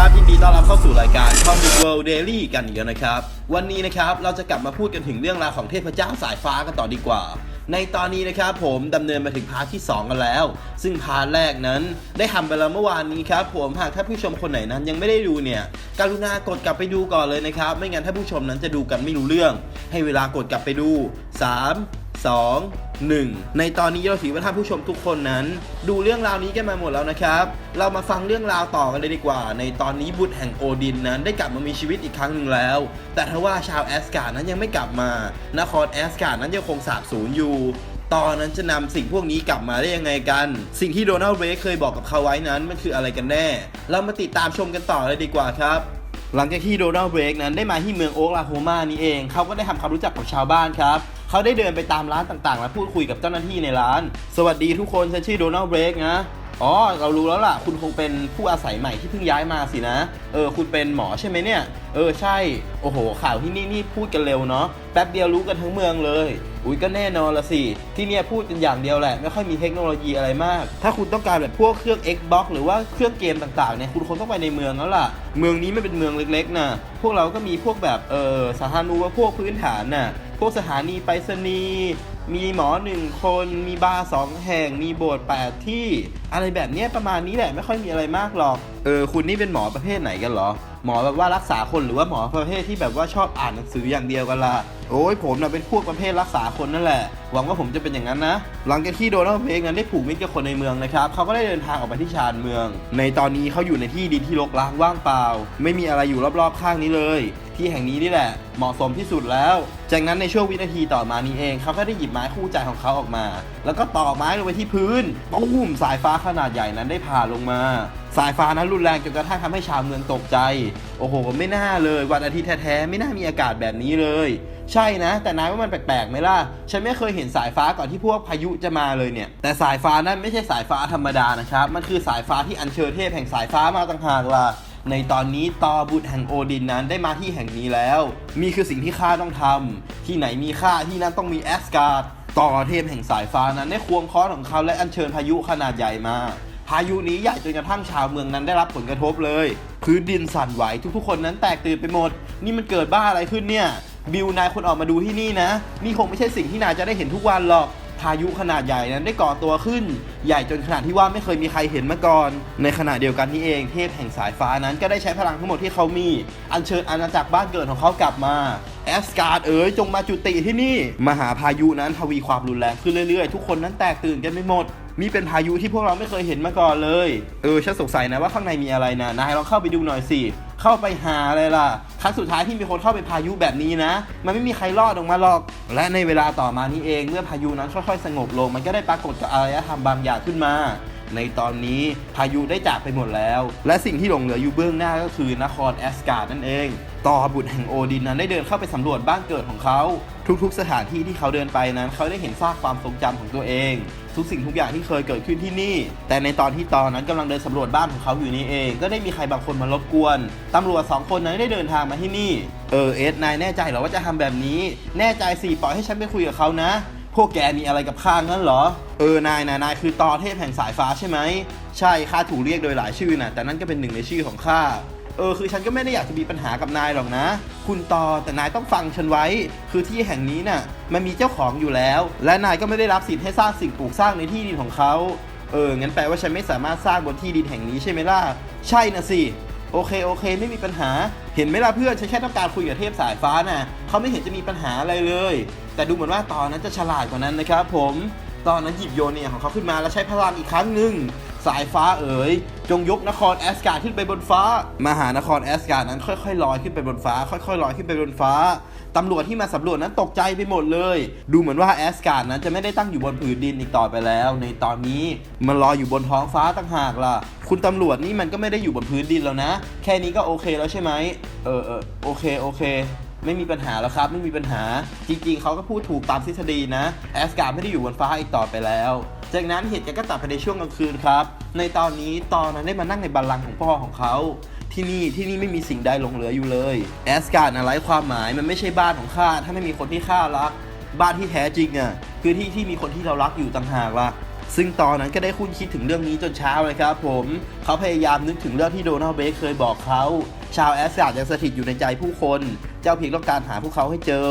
ครับยินดีต้อนรับเข้าสู่รายการ Comic World Daily กันอีกแล้วนะครับ วันนี้นะครับเราจะกลับมาพูดกันถึงเรื่องราวของเทพเจ้าสายฟ้ากันต่อดีกว่า ในตอนนี้นะครับผมดำเนินมาถึงพาร์ทที่ 2 กันแล้ว ซึ่งพาร์ทแรกนั้นได้ทำไปแล้วเมื่อวานนี้ครับผมหากท่านผู้ชมคนไหนนั้นยังไม่ได้ดูเนี่ยกรุณากดกลับไปดูก่อนเลยนะครับ ไม่งั้นท่านผู้ชมนั้นจะดูกันไม่รู้เรื่อง ให้เวลากดกลับไปดู 3 2 1 ในตอนนี้เราถือว่าท่านผู้ชมทุกคนนั้น ดูเรื่องราวนี้กันมาหมดแล้วนะครับ เรามาฟังเรื่องราวต่อกันเลยดีกว่า ในตอนนี้บุตรแห่งโอดินนั้นได้กลับมามีชีวิตอีกครั้งหนึ่งแล้ว แต่ทว่าชาวแอสการ์ดนั้นยังไม่กลับมา นครแอสการ์ดนั้นยังคงสาบสูญอยู่ตอนนั้นจะนำสิ่งพวกนี้กลับมาได้ยังไงกัน สิ่งที่โดนัลด์เรย์เคยบอกกับเขาไว้นั้นมันคืออะไรกันแน่ เรามาติดตามชมกันต่อเลยดีกว่าครับ หลังจากที่โดนัลด์เบรกนั้นได้มาที่เมืองโอ๊กลาโฮมานี่เอง เขาก็ได้ทำความรู้จักกับชาวบ้านครับ เขาได้เดินไปตามร้านต่างๆ และพูดคุยกับเจ้าหน้าที่ในร้าน สวัสดีทุกคนฉันชื่อโดนัลด์เบรกนะอ๋อเรารู้แล้วล่ะ คุณคงเป็นผู้อาศัยใหม่ที่เพิ่งย้ายมาสินะ เออ คุณเป็นหมอใช่ไหมเนี่ย เออ ใช่ โอ้โห ข่าวที่นี่นี่พูดกันเร็วเนาะ แป๊บเดียวรู้กันทั้งเมืองเลย อุ้ยก็แน่นอนละสิ ที่เนี่ยพูดกันอย่างเดียวแหละ ไม่ค่อยมีเทคโนโลยีอะไรมาก ถ้าคุณต้องการแบบพวกเครื่อง Xbox หรือว่าเครื่องเกมต่างๆเนี่ย คุณคงต้องไปในเมืองแล้วล่ะ เมืองนี้ไมันเป็นเมืองเล็กๆนะ พวกเราก็มีพวกแบบ เออสาธารณูปโภคพื้นฐานน่ะ พวกสถานีไปรษณีย์มีหมอหนึ่งคนมีบาร์สองแห่งมีโบสถ์แปดที่ อะไรแบบนี้ประมาณนี้แหละไม่ค่อยมีอะไรมากหรอก เออคุณนี่เป็นหมอประเภทไหนกันเหรอ หมอแบบว่ารักษาคนหรือว่าหมอประเภทที่แบบว่าชอบอ่านหนังสืออย่างเดียวกันล่ะโอ้ยผมน่ะเป็นพวกประเภทรักษาคนนั่นแหละ หวังว่าผมจะเป็นอย่างนั้นนะ หลังจากที่โดนัลด์เพลงนั้นได้ผูกมิตรกับคนในเมืองนะครับเขาก็ได้เดินทางออกไปที่ชานเมือง ในตอนนี้เขาอยู่ในที่ดินที่รกร้างว่างเปล่า ไม่มีอะไรอยู่รอบๆข้างนี้เลย ที่แห่งนี้นี่แหละ เหมาะสมที่สุดแล้ว จากนั้นในช่วงวินาทีต่อมานี้เองเขาก็ได้หยิบไม้คู่ใจของเขาออกมา แล้วก็ต่อไม้ลงไปที่พื้นปุ้มสายฟ้าขนาดใหญ่นั้นได้ผ่าลงมา สายฟ้านั้นรุนแรงจนกระทั่งทำให้ชาวเมืองตกใจ โอ้โห ไม่น่าเลยวันอาทิตย์แท้ๆไม่น่ามีอากาศแบบนี้เลย ใช่นะ แต่นายว่ามันแปลกๆไหมล่ะ ฉันไม่เคยเห็นสายฟ้าก่อนที่พวกพายุจะมาเลยเนี่ย แต่สายฟ้านั้นไม่ใช่สายฟ้าธรรมดานะครับ มันคือสายฟ้าที่อัญเชิญเทพแห่งสายฟ้ามาต่างหากล่ะในตอนนี้ตอบุตรแห่งโอดินนั้นได้มาที่แห่งนี้แล้ว มีคือสิ่งที่ข้าต้องทำที่ไหนมีข้าที่นั่นต้องมีแอสการ์ดต่อเทพแห่งสายฟ้านั้นได้ควงค้อนของเขาและอัญเชิญพายุขนาดใหญ่มา พายุนี้ใหญ่จนกระทั่งชาวเมืองนั้นได้รับผลกระทบเลย พื้นดินสั่นไหวทุกๆคนนั้นแตกตื่นไปหมด นี่มันเกิดบ้าอะไรขึ้นเนี่ย บิวนายคนออกมาดูที่นี่นะ นี่คงไม่ใช่สิ่งที่นายจะได้เห็นทุกวันหรอก พายุขนาดใหญ่นั้นได้ก่อตัวขึ้น ใหญ่จนขนาดที่ว่าไม่เคยมีใครเห็นมาก่อน ในขณะเดียวกันนี้เองเทพแห่งสายฟ้านั้นก็ได้ใช้พลังทั้งหมดที่เขามี อัญเชิญอาณาจักรบ้านเกิดของเขากลับมาแอสการ์ดเอ๋ยจงมาจุติที่นี่ มหาพายุนั้นทวีความรุนแรงขึ้นเรื่อยๆ ทุกคนนั้นแตกตื่นกันไปหมด นี่เป็นพายุที่พวกเราไม่เคยเห็นมาก่อนเลย เออฉันสงสัยนะว่าข้างในมีอะไรนะนายลองเข้าไปดูหน่อยสิ เข้าไปหาอะไรล่ะ ครั้งสุดท้ายที่มีคนเข้าไปพายุแบบนี้นะ มันไม่มีใครรอดออกมาหรอก และในเวลาต่อมานี้เองเมื่อพายุนั้นค่อยๆ สงบลง มันก็ได้ปรากฏกับอารยธรรมบางอย่างขึ้นมา ในตอนนี้พายุได้จากไปหมดแล้ว และสิ่งที่หลงเหลืออยู่เบื้องหน้าก็คือนครแอสการ์ดนั่นเอง ต่อบุตรแห่งโอดินนั้นได้เดินเข้าไปสำรวจบ้านเกิดของเขา ทุกๆ สถานที่ที่เขาเดินไปนั้น เขาได้เห็นซากความทรงจำของตัวเอง ทุกสิ่งทุกอย่างที่เคยเกิดขึ้นที่นี่ แต่ในตอนที่ตอนนั้นกำลังเดินสำรวจบ้านของเขาอยู่นี่เอง ก็ได้มีใครบางคนมารบกวนตำรวจสองคนนั้นได้เดินทางมาที่นี่ เออเอสนายแน่ใจเหรอว่าจะทำแบบนี้ แน่ใจสิปล่อยให้ฉันไปคุยกับเขานะ พวกแกมีอะไรกับข้างั้นเหรอ เออนายนายนายคือตอเทพแห่งสายฟ้าใช่ไหม ใช่ข้าถูกเรียกโดยหลายชื่อนะแต่นั่นก็เป็นหนึ่งในชื่อของข้าเออคือฉันก็ไม่ได้อยากจะมีปัญหากับนายหรอกนะ คุณตอแต่นายต้องฟังฉันไว้ คือที่แห่งนี้น่ะมันมีเจ้าของอยู่แล้ว และนายก็ไม่ได้รับสิทธิ์ให้สร้างสิ่งปลูกสร้างในที่ดินของเขาเอองั้นแปลว่าฉันไม่สามารถสร้างบนที่ดินแห่งนี้ใช่ไหมล่ะใช่นะสิ โอเคโอเค ไม่มีปัญหา เห็นไหมล่ะเพื่อนฉันแค่ต้องการคุยกับเทพสายฟ้าน่ะเขาไม่เห็นจะมีปัญหาอะไรเลย แต่ดูเหมือนว่าตอนนั้นจะฉลาดกว่านั้นนะครับผมตอนนั้นหยิบโยนเนี่ยของเขาขึ้นมาแล้วใช้พลังอีกครั้งหนึ่งสายฟ้าเอ๋ย จงยกนครแอสการ์ดขึ้นไปบนฟ้า มหานครแอสการ์ดนั้นค่อยๆลอยขึ้นไปบนฟ้า ค่อยๆลอยขึ้นไปบนฟ้า ตำรวจที่มาสำรวจนั้นตกใจไปหมดเลย ดูเหมือนว่าแอสการ์ดนั้นจะไม่ได้ตั้งอยู่บนผืนดินอีกต่อไปแล้ว ในตอนนี้มันลอยอยู่บนท้องฟ้าต่างหากล่ะ คุณตำรวจนี่มันก็ไม่ได้อยู่บนพื้นดินแล้วนะ แค่นี้ก็โอเคแล้วใช่ไหมเออเออโอเคโอเคไม่มีปัญหาแล้วครับ ไม่มีปัญหาจริงๆ เขาก็พูดถูกตามทฤษฎีนะ แอสการ์ดไม่ได้อยู่บนฟ้าอีกต่อไปแล้ว จากนั้นเหตุการณ์ก็ตัดไปในช่วงกลางคืนครับ ในตอนนี้ตอนนั้นได้มานั่งในบัลลังก์ของพ่อของเขา ที่นี่ที่นี่ไม่มีสิ่งใดหลงเหลืออยู่เลยแอสการ์ดนะไร้ความหมายมันไม่ใช่บ้านของข้าถ้าไม่มีคนที่ข้ารัก บ้านที่แท้จริงอะคือที่ที่มีคนที่เรารักอยู่ต่างหากล่ะซึ่งตอนนั้นก็ได้คุ้นคิดถึงเรื่องนี้จนเช้าเลยครับผม เขาพยายามนึกถึงเรื่องที่โดนัลด์เบคเคยบอกเขา ชาวแอสการ์ดยังสถิตอยู่ในใจผู้คน เจ้าเพียงต้องการหาพวกเขาให้เจอ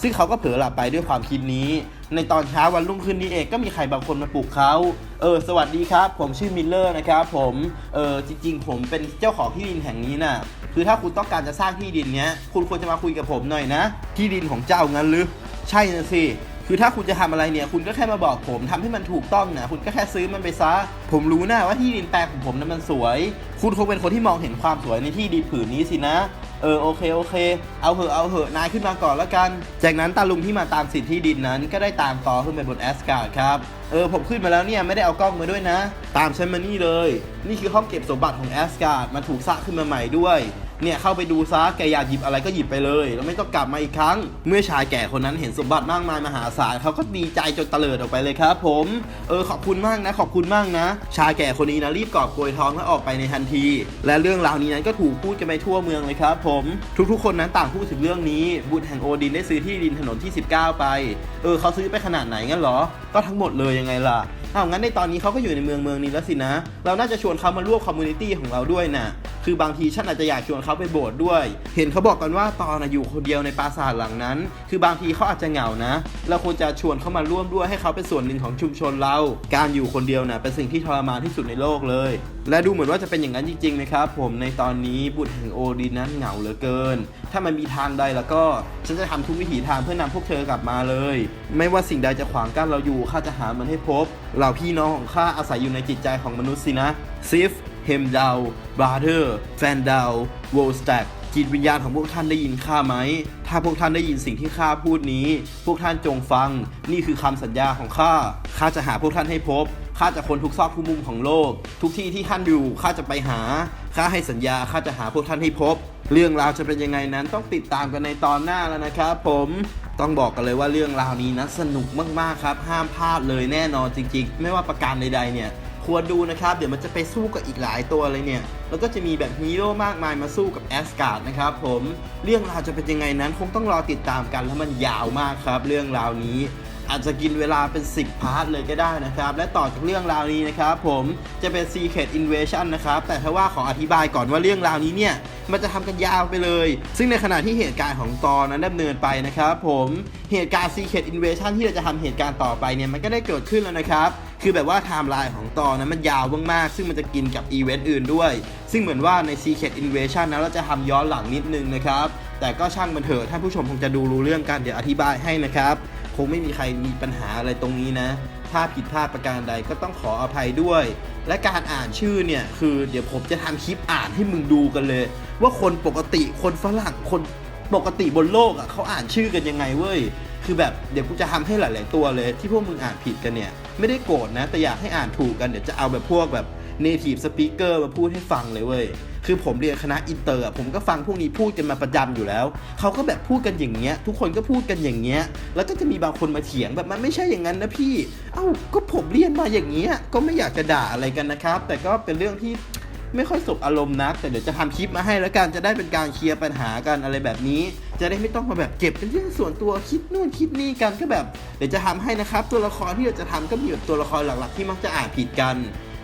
ซึ่งเขาก็เผลอหลับไปด้วยความคิดนี้ ในตอนเช้าวันรุ่งขึ้นนี้เองก็มีใครบางคนมาปลุกเขาเออสวัสดีครับ ผมชื่อมิลเลอร์นะครับผมเออจริง ๆ ผมเป็นเจ้าของที่ดินแห่งนี้น่ะคือถ้าคุณต้องการจะสร้างที่ดินเนี้ย คุณควรจะมาคุยกับผมหน่อยนะ ที่ดินของเจ้างั้นหรือ ใช่นะสิคือถ้าคุณจะทำอะไรเนี่ยคุณก็แค่มาบอกผมทำให้มันถูกต้องนะคุณก็แค่ซื้อมันไปซะ ผมรู้นะว่าที่ดินแปลงของผมนั้นมันสวย คุณคงเป็นคนที่มองเห็นความสวยในที่ดินผืนนี้สินะ เออโอเคโอเค เอาเหอะเอาเหอะนายขึ้นมาก่อนละกัน จากนั้นตาลุงที่มาตามสิทธิ์ที่ดินนั้นก็ได้ตามต่อขึ้นไปบนแอสการ์ดครับเออผมขึ้นมาแล้วเนี่ยไม่ได้เอากล้องมาด้วยนะ ตามฉันมานี่เลย นี่คือห้องเก็บสมบัติของแอสการ์ดมาถูกสร้างขึ้นมาใหม่ด้วย เนี่ยเข้าไปดูซะแกอยากหยิบอะไรก็หยิบไปเลย แล้วไม่ต้องกลับมาอีกครั้ง เมื่อชายแก่คนนั้นเห็นสมบัติมากมายมหาศาลเขาก็ดีใจจนเตลิดออกไปเลยครับ ผมเออขอบคุณมากนะ ขอบคุณมากนะ ชายแก่คนนี้นะรีบกอบโกยทองแล้วออกไปในทันที และเรื่องราวนี้นั้นก็ถูกพูดกันไปทั่วเมืองเลยครับ ผม ทุกๆ คนนั้นต่างพูดถึงเรื่องนี้ บุตรแห่งโอดินได้ซื้อที่ดินถนนที่ 19 ไป เออเขาซื้อไปขนาดไหนงั้นเหรอ ก็ทั้งหมดเลยยังไงล่ะ อ้าวงั้นในตอนนี้เขาก็อยู่ในเมืองเมืองนี้แล้วสินะ เราน่าจะชวนเขามาร่วมคอมมูนิตี้ของเราด้วยนะคือบางทีฉันอาจจะอยากชวนเขาไปโบสถ์ด้วย เห็นเขาบอกกันว่าตอนนะอยู่คนเดียวในปราสาทหลังนั้น คือบางทีเขาอาจจะเหงานะ เราควรจะชวนเขามาร่วมด้วยให้เขาเป็นส่วนหนึ่งของชุมชนเรา การอยู่คนเดียวนะเป็นสิ่งที่ทรมานที่สุดในโลกเลย และดูเหมือนว่าจะเป็นอย่างนั้นจริงๆนะครับผมในตอนนี้บุตรแห่งโอดีนนั้นเหงาเหลือเกิน ถ้ามันมีทางใดแล้วก็ฉันจะทำทุกวิถีทางเพื่อนำพวกเธอกลับมาเลย ไม่ว่าสิ่งใดจะขวางกั้นเราอยู่ข้าจะหามันให้พบ เหล่าพี่น้องของข้าอาศัยอยู่ในจิตใจของมนุษย์สินะซิฟเฮมดาวบราเธอร์แฟนดาวโวลสแต็กจิตวิญญาณของพวกท่านได้ยินข้าไหม ถ้าพวกท่านได้ยินสิ่งที่ข้าพูดนี้ พวกท่านจงฟัง นี่คือคำสัญญาของข้า ข้าจะหาพวกท่านให้พบ ข้าจะคนทุกซอกทุกมุมของโลก ทุกที่ที่ท่านอยู่ข้าจะไปหาข้าให้สัญญาข้าจะหาพวกท่านให้พบ เรื่องราวจะเป็นยังไงนั้นต้องติดตามกันในตอนหน้าแล้วนะครับผมต้องบอกกันเลยว่าเรื่องราวนี้นะสนุกมากๆครับ ห้ามพลาดเลยแน่นอนจริงๆ ไม่ว่าประการใดๆเนี่ยควรดูนะครับ เดี๋ยวมันจะไปสู้กับอีกหลายตัวเลยเนี่ย แล้วก็จะมีแบบฮีโร่มากมายมาสู้กับแอสการ์ดนะครับผม เรื่องราวจะเป็นยังไงนั้นคงต้องรอติดตามกัน แล้วมันยาวมากครับ เรื่องราวนี้ อาจจะกินเวลาเป็น 10 พาร์ทเลยก็ได้นะครับ และต่อจากเรื่องราวนี้นะครับผมจะเป็น Secret Invasion นะครับ แต่ถ้าว่าขออธิบายก่อนว่าเรื่องราวนี้เนี่ย มันจะทำกันยาวไปเลย ซึ่งในขณะที่เหตุการณ์ของตอนนั้นดำเนินไปนะครับผมเหตุการณ์ Secret Invasion ที่เราจะทำเหตุการณ์ต่อไปเนี่ยมันก็ได้เกิดขึ้นแล้วนะครับคือแบบว่าไทม์ไลน์ของตอนนั้นมันยาวมากๆ ซึ่งมันจะกินกับอีเวนต์อื่นด้วย ซึ่งเหมือนว่าใน Secret Invasion นะเราจะทำย้อนหลังนิดนึงนะครับ แต่ก็ช่างมันเถอะท่านผู้ชมคงจะดูรู้เรื่องกันเดี๋ยวอธิบายให้นะครับ คงไม่มีใครมีปัญหาอะไรตรงนี้นะ ถ้าผิดพลาดประการใดก็ต้องขออภัยด้วย และการอ่านชื่อเนี่ย คือเดี๋ยวผมจะทำคลิปอ่านให้มึงดูกันเลย ว่าคนปกติคนฝรั่งคนปกติบนโลกอะเขาอ่านชื่อกันยังไงเว้ยคือแบบเดี๋ยวกูจะทำให้หลาย ๆ ตัวเลย ที่พวกมึงอ่านผิดกันเนี่ย ไม่ได้โกรธนะ แต่อยากให้อ่านถูกกัน เดี๋ยวจะเอาแบบพวกแบบ native speaker มาพูดให้ฟังเลยเว้ย คือผมเรียนคณะอินเตอร์ผมก็ฟังพวกนี้พูดกันมาประจำอยู่แล้ว เขาก็แบบพูดกันอย่างเงี้ย ทุกคนก็พูดกันอย่างเงี้ย แล้วก็จะมีบางคนมาเถียงแบบมันไม่ใช่อย่างนั้นนะพี่ เอ้า ก็ผมเรียนมาอย่างเงี้ย ก็ไม่อยากจะด่าอะไรกันนะครับ แต่ก็เป็นเรื่องที่ไม่ค่อยสบอารมณ์นัก แต่เดี๋ยวจะทำคลิปมาให้แล้วกันจะได้เป็นการเคลียร์ปัญหากันอะไรแบบนี้ จะได้ไม่ต้องมาแบบเก็บเป็นเรื่องส่วนตัวคิดนู่นคิดนี่กันก็แบบ เดี๋ยวจะทำให้นะครับ ตัวละครที่เราจะทำก็มีแบบตัวละครหลักๆ ที่มักจะอ่านผิดกัน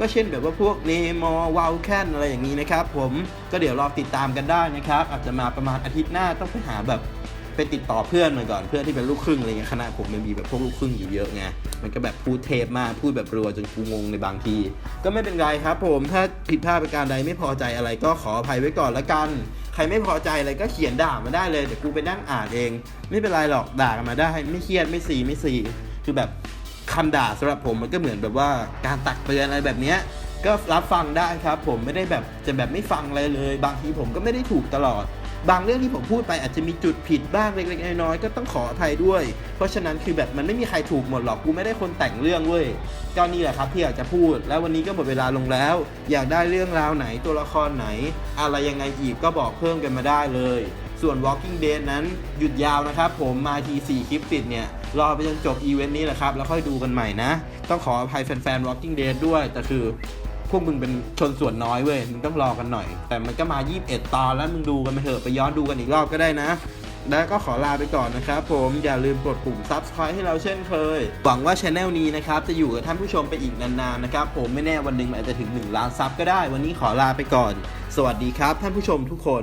ก็เช่นแบบว่าพวกเนมอวาลแคนอะไรอย่างนี้นะครับผมก็เดี๋ยวรอติดตามกันได้นะครับ อาจจะมาประมาณอาทิตย์หน้าต้องไปหาแบบไปติดต่อเพื่อนมาก่อนเพื่อนที่เป็นลูกครึ่งอะไรเงี้ยคณะผมมันมีแบบพวกลูกครึ่งอยู่เยอะไงมันก็แบบพูดเทพมากพูดแบบรัวจนกูงงในบางที ก็ไม่เป็นไรครับผมถ้าผิดพลาดประการใดไม่พอใจอะไรก็ขออภัยไว้ก่อนละกัน ใครไม่พอใจอะไรก็เขียนด่ามาได้เลยเดี๋ยวกูไปนั่งอ่านเอง ไม่เป็นไรหรอกด่ากันมาได้ ไม่เครียดไม่ซีไม่ซีคือแบบ คำด่าสำหรับผมมันก็เหมือนแบบว่าการตักเตือนอะไรแบบเนี้ยก็รับฟังได้ครับ ผมไม่ได้แบบจะแบบไม่ฟังอะไรเลย บางทีผมก็ไม่ได้ถูกตลอด บางเรื่องที่ผมพูดไปอาจจะมีจุดผิดบ้างเล็กๆน้อยๆก็ต้องขออภัยด้วย เพราะฉะนั้นคือแบบมันไม่มีใครถูกหมดหรอกกูไม่ได้คนแต่งเรื่องเว้ยก็นี่แหละครับที่อยากจะพูด แล้ววันนี้ก็หมดเวลาลงแล้ว อยากได้เรื่องราวไหนตัวละครไหน อะไรยังไงอีกก็บอกเพิ่มกันมาได้เลย ส่วน Walking Dead นั้นหยุดยาวนะครับ ผมมาที 4 คลิปติดเนี่ย รอไปจนจบอีเวนต์นี้แหละครับ แล้วค่อยดูกันใหม่นะ ต้องขออภัยแฟนๆ Walking Dead ด้วย แต่คือพวกมึงเป็นชนส่วนน้อยเว้ย มึงต้องรอกันหน่อย แต่มันก็มา 21 ตอนแล้วมึงดูกันไปเถอะไปย้อนดูกันอีกรอบก็ได้นะ และก็ขอลาไปก่อนนะครับผมอย่าลืมกดปุ่ม subscribe ให้เราเช่นเคย หวังว่าช anel นี้นะครับจะอยู่กับท่านผู้ชมไปอีกนานๆนะครับผมไม่แน่วันหนึ่งอาจจะถึง 1 ล้านซับก็ได้ วันนี้ขอลาไปก่อน สวัสดีครับท่านผู้ชมทุกคน